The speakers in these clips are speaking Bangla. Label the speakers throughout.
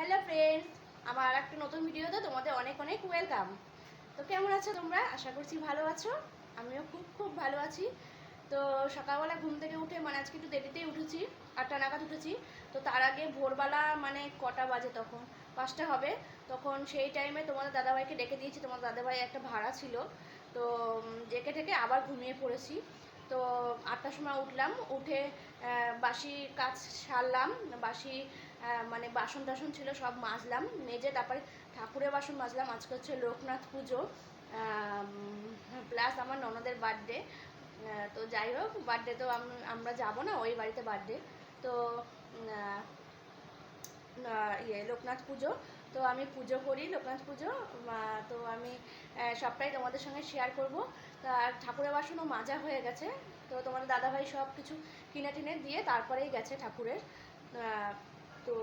Speaker 1: হ্যালো ফ্রেন্ডস আমার আর একটা নতুন ভিডিওতে তোমাদের অনেক অনেক ওয়েলকাম তো কেমন আছো তোমরা? আশা করছি ভালো আছো। আমিও খুব খুব ভালো আছি। তো সকালবেলা ঘুম থেকে উঠে মানে আজকে একটু দেরিতেই উঠেছি, আটটা নাগাদ উঠেছি। তো তার আগে ভোরবেলা মানে কটা বাজে তখন? পাঁচটা হবে। তখন সেই টাইমে তোমাদের দাদাভাইকে ডেকে দিয়েছি। তোমাদের দাদাভাই একটা ভাড়া ছিল। তো ডেকে ডেকে আবার ঘুমিয়ে পড়েছি। তো আটটার সময় উঠলাম। উঠে বাসি কাজ সারলাম। বাসি মানে বাসন টাসন ছিল, সব মাজলাম। মেজে তারপরে ঠাকুরের বাসন মাজলাম। আজকে হচ্ছে লোকনাথ পুজো। প্লাস আমার ননদের বার্থডে তো যাই হোক বার্থডে তো আমরা যাব না, ওই বাড়িতে বার্থডে তো ইয়ে লোকনাথ পুজো। তো আমি পুজো করি, লোকনাথ পুজো। তো আমি সবটাই তোমাদের সঙ্গে শেয়ার করব। আর ঠাকুরের বাসনও মাজা হয়ে গেছে। তো তোমাদের দাদাভাই সব কিছু কিনে টিনে দিয়ে তারপরেই গেছে ঠাকুরের। তো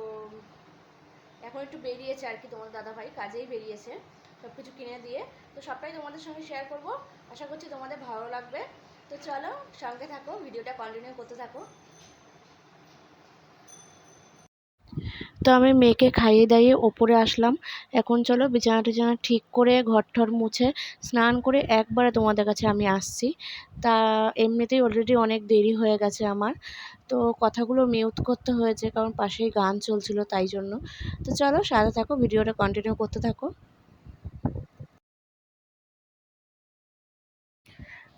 Speaker 1: এখন একটু বেরিয়েছে আর কি তোমার দাদাভাই, কাজেই বেরিয়েছে সব কিছু কিনে দিয়ে। তো সবটাই তোমাদের সঙ্গে শেয়ার করব। আশা করছি তোমাদের ভালো লাগবে। তো চলো সঙ্গে থাকো ভিডিওটা কন্টিনিউ করতে থাকো। তো আমি মেয়েকে খাইয়ে দাইয়ে ওপরে আসলাম। এখন চলো বিছানা টিছানা ঠিক করে ঘর ঠর মুছে স্নান করে একবারে তোমাদের কাছে আমি আসছি। তা এমনিতেই অলরেডি অনেক দেরি হয়ে গেছে আমার। তো কথাগুলো মিউট করতে হয়েছে কারণ পাশেই গান চলছিল তাই জন্য। তো চলো সাথে থাকো, ভিডিওটা কন্টিনিউ করতে থাকো।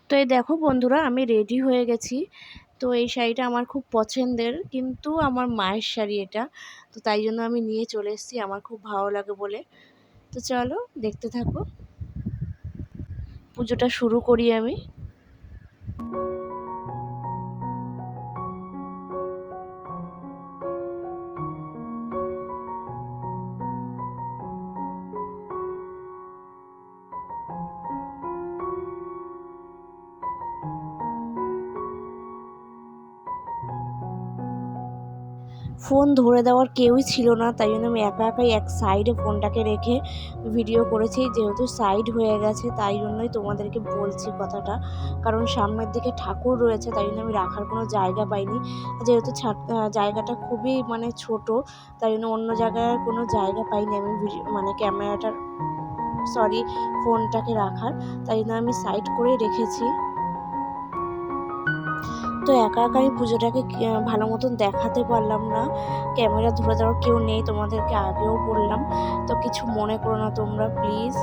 Speaker 1: তো এই দেখো বন্ধুরা, আমি রেডি হয়ে গেছি। তো এই শাড়িটা আমার খুব পছন্দের, কিন্তু আমার মায়ের শাড়ি এটা। তো তাই জন্য আমি নিয়ে চলে এসেছি, আমার খুব ভালো লাগে বলে। তো চলো, দেখতে থাকো। পুজোটা শুরু করি আমি। ফোন ধরে দেওয়ার কেউই ছিল না, তাই জন্য আমি একা একাই এক সাইডে ফোনটাকে রেখে ভিডিও করেছি। যেহেতু সাইড হয়ে গেছে, তাই জন্যই তোমাদেরকে বলছি কথাটা। কারণ সামনের দিকে ঠাকুর রয়েছে, তাই জন্য আমি রাখার কোনো জায়গা পাইনি। যেহেতু জায়গাটা খুবই মানে ছোট, তাই জন্য অন্য জায়গায় কোনো জায়গা পাইনি আমি মানে ক্যামেরাটার সরি ফোনটাকে রাখার। তাই জন্য আমি সাইড করেই রেখেছি। তো একা একা আমি পুজোটাকে ভালো মতন দেখাতে পারলাম না। ক্যামেরা ধরে দেওয়ার কেউ নেই, তোমাদেরকে আগেও বললাম। তো কিছু মনে করো না তোমরা প্লিজ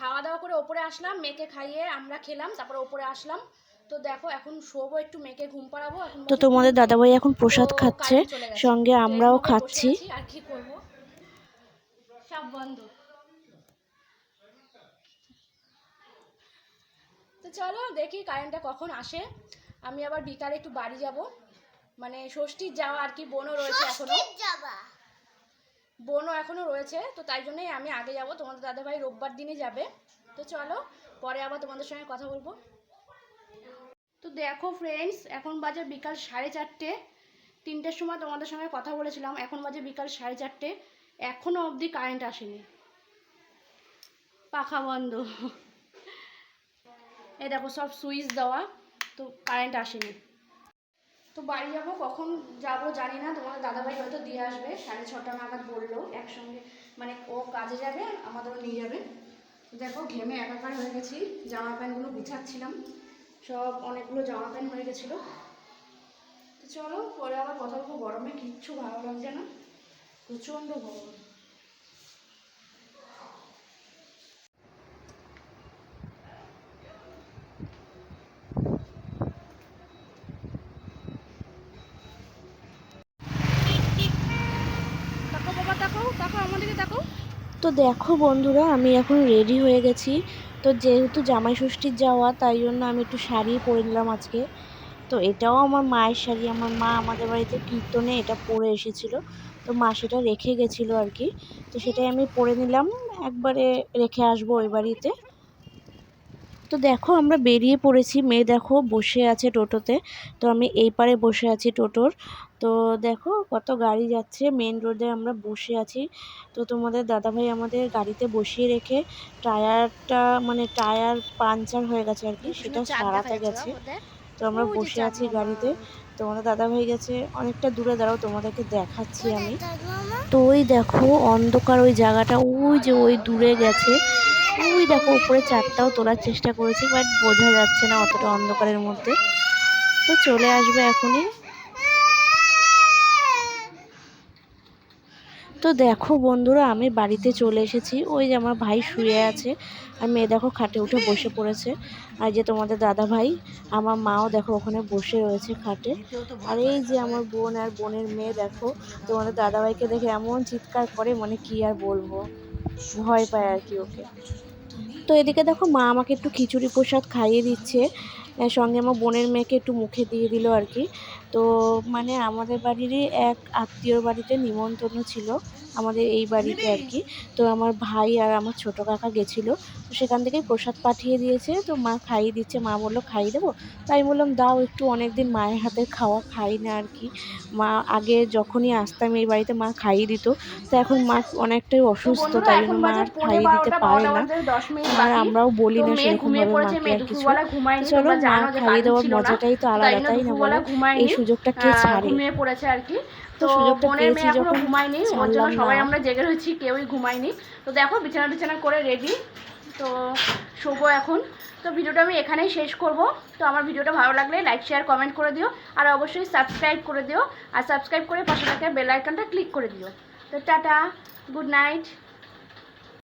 Speaker 1: খাওয়া দাওয়া করে ওপরে আসলাম মেয়েকে খাইয়ে আমরা খেলাম তারপর ওপরে আসলাম। তো দেখো এখন শোবো একটু মেয়েকে ঘুম পাড়াবো। এখন
Speaker 2: তো তোমাদের। দাদাভাই এখন প্রসাদ খাচ্ছে। সঙ্গে আমরাও খাচ্ছি।
Speaker 1: আর কি করব? সব বন্ধ। তো চলো দেখি কারেন্টটা কখন আসে। আমি আবার বিকালে একটু বাড়ি যাব। মানে ষষ্ঠীর যাওয়া আর কি বোনও রয়েছে এখনও। বোনও এখনও রয়েছে, তো তাই জন্যই আমি আগে যাব। তোমাদের দাদাভাই রোববার দিনই যাবে। তো চলো, পরে আবার তোমাদের সঙ্গে কথা বলব। তো দেখো ফ্রেন্ডস এখন বাজে বিকাল সাড়ে চারটে। তিনটের সময় তোমাদের সঙ্গে কথা বলেছিলাম, এখন বাজে বিকাল সাড়ে চারটে। এখনও অবধি কারেন্ট আসেনি। পাখা বন্ধ। এ দেখো সব সুইচ দেওয়া, তো কারেন্ট আসেনি। তো বাড়ি যাব, কখন যাব জানি না, তোমার দাদাভাই হয়তো দিয়ে আসবে, সাড়ে ছটা নাগাদ বলল একসঙ্গে। মানে ও কাজে যাবে, আমাদেরও নিয়ে যাবে। দেখো, ঘেমে একাকার হয়ে গেছি, জামা প্যান্টগুলো গুছাচ্ছিলাম, সব অনেকগুলো জামা প্যান্ট হয়ে গেছিল। তো চলো, পরে আবার কথা বলব, গরমে কিচ্ছু ভালো লাগছে না, প্রচণ্ড গরম।
Speaker 2: তো দেখো বন্ধুরা, আমি এখন রেডি হয়ে গেছি। তো যেহেতু জামাই ষষ্ঠীর যাওয়া, তাই জন্য আমি একটু শাড়ি পরে নিলাম আজকে। তো এটাও আমার মায়ের শাড়ি, আমার মা আমাদের বাড়িতে কীর্তনে এটা পরে এসেছিল। তো মা সেটা রেখে গেছিল আর কি। তো সেটাই আমি পরে নিলাম, একবারে রেখে আসব ওই বাড়িতে। তো দেখো আমরা বেরিয়ে পড়েছি। মেয়ে দেখো বসে আছে টোটোতে। তো আমি এই পারে বসে আছি টোটোর। তো দেখো কত গাড়ি যাচ্ছে। মেন রোডে আমরা বসে আছি। তো তোমাদের দাদাভাই আমাদের গাড়িতে বসিয়ে রেখে টায়ারটা মানে টায়ার পাঞ্চার হয়ে গেছে আর কি সেটা সারাতে গেছে তো আমরা বসে আছি গাড়িতে। তোমাদের দাদাভাই গেছে। অনেকটা দূরে দাঁড়াও তোমাদেরকে দেখাচ্ছি আমি। তো ওই দেখো অন্ধকার ওই জায়গাটা ওই যে ওই দূরে গেছে। ওই দেখো, উপরে চারটাও তোলার চেষ্টা করেছি বাট বোঝা যাচ্ছে না অতটা অন্ধকারের মধ্যে। তো চলে আসবে এখনই। তো দেখো বন্ধুরা, আমি বাড়িতে চলে এসেছি। ওই যে আমার ভাই শুয়ে আছে, আর মেয়ে দেখো খাটে উঠে বসে পড়েছে। আর যে তোমাদের দাদা ভাই আমার মাও দেখো ওখানে বসে রয়েছে খাটে। আর এই যে আমার বোন আর বোনের মেয়ে দেখো, তোমাদের দাদা ভাইকে দেখে এমন চিৎকার করে মানে কি আর বলব? ভয় পায় আর কি ওকে। তো এদিকে দেখো মা আমাকে একটু খিচুড়ি প্রসাদ খাইয়ে দিচ্ছে। সঙ্গে আমার বোনের মেয়েকে একটু মুখে দিয়ে দিল আর কি। তো মানে আমাদের বাড়িরই এক আত্মীয়র বাড়িতে নিমন্ত্রণ ছিল আমাদের এই বাড়িতে আর কি। তো আমার ভাই আর আমার ছোটো কাকা গেছিল তো সেখান থেকে প্রসাদ পাঠিয়ে দিয়েছে। তো মা খাইয়ে দিচ্ছে মা বলল খাইয়ে দেবো? তাই বললাম দাও একটু অনেক দিন মায়ের হাতে খাওয়া খাই না আর কি। মা আগে যখনই আসতাম এই বাড়িতে মা খাইয়ে দিত তো এখন মা অনেকটাই অসুস্থ তাই জন্য মা আর খাইয়ে দিতে পারে না। আর আমরাও বলি না সেরকম ভাবে মাকে আর কিছু। চলো মা খাইয়ে দেওয়ার মজাটাই তো আলাদা তাই না? বলো? এই সুযোগটা কে ছাড়ে?
Speaker 1: ঘুমিয়ে পড়েছে আর কি।
Speaker 2: তো সুযোগটা পেয়েছি যখন
Speaker 1: ঘুমায়নি ওর জন্য সবাই আমরা জেগে রয়েছি কেউই ঘুমায়নি। তো দেখো বিছানা টিছানা করে রেডি তো শোবো এখন। তো ভিডিওটা আমি এখানেই শেষ করব। তো আমার ভিডিওটা ভালো লাগলে লাইক শেয়ার কমেন্ট করে দিও। আর অবশ্যই সাবস্ক্রাইব করে দিও। আর সাবস্ক্রাইব করে পাশে থাকা বেল আইকনটা ক্লিক করে দিও। তো টাটা গুড নাইট